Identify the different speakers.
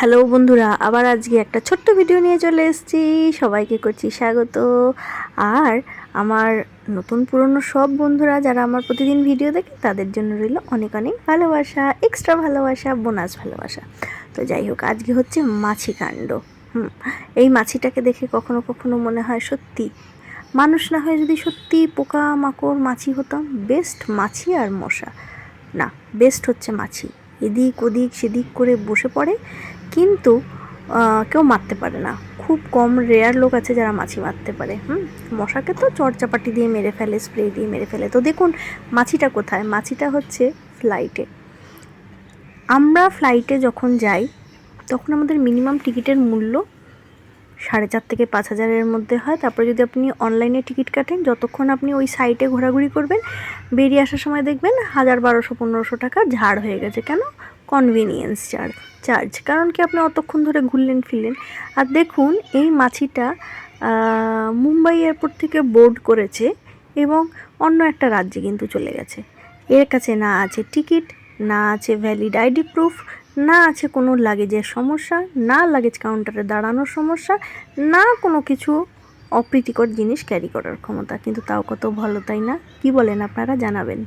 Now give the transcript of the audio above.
Speaker 1: Hello বন্ধুরা, আবার আজকে একটা ছোট্ট ভিডিও নিয়ে চলে এসেছি। সবাইকে করছি স্বাগত। আর আমার নতুন পুরনো সব বন্ধুরা যারা আমার প্রতিদিন ভিডিও দেখে, তাদের জন্য রইল অনেক অনেক ভালোবাসা এক্সট্রা ভালোবাসা বোনাস ভালোবাসা। তো যাই হোক, আজকে হচ্ছে মাছি কাণ্ড। হুম, এই মাছিটাকে দেখে কখনো কখনো মনে হয় সত্যি। মানুষ না হয়ে যদি সত্যি পোকা মাকড় মাছি হতাম বেস্ট মাছি আর মশা। না বেস্ট হচ্ছে মাছি। এদিক ওদিক সেদিক করে বসে পড়ে। কিন্তু কেউ মারতে পারে না। খুব কম রেয়ার লোক আছে যারা মাছি মারতে পারে। হুম? মশাকে তো চরচাপাটি দিয়ে মেরে ফেলে স্প্রে দিয়ে মেরে ফেলে। তো দেখুন, মাছিটা কোথায়? মাছিটা হচ্ছে ফ্লাইটে আমরা ফ্লাইটে যখন যাই, তখন আমাদের মিনিমাম টিকিটের মূল্য সাড়ে চার থেকে পাঁচ হাজারের মধ্যে হয়। তারপরে যদি আপনি অনলাইনে টিকিট কাটেন, যতক্ষণ আপনি ওই সাইটে ঘোরাঘুরি করবেন, বেরিয়ে আসার সময় দেখবেন হাজার বারোশো, পনেরোশো টাকা ঝাড় হয়ে গেছে। কেন? কনভিনিয়েন্স চার্জ চার্জ কারণ কি? আপনি অতক্ষণ ধরে ঘুরলেন, ফিরলেন। আর দেখুন, এই মাছিটা মুম্বাই এয়ারপোর্ট থেকে বোর্ড করেছে এবং অন্য একটা রাজ্যে কিন্তু চলে গেছে। এর কাছে না আছে টিকিট, না আছে ভ্যালিড আইডি প্রুফ না আছে কোনো লাগেজের সমস্যা, না লাগেজ কাউন্টারে দাঁড়ানোর সমস্যা, না কোনো কিছু অপ্রীতিকর জিনিস ক্যারি করার ক্ষমতা। কিন্তু তাও কত ভালো, তাই না? কি বলেন আপনারা? জানাবেন।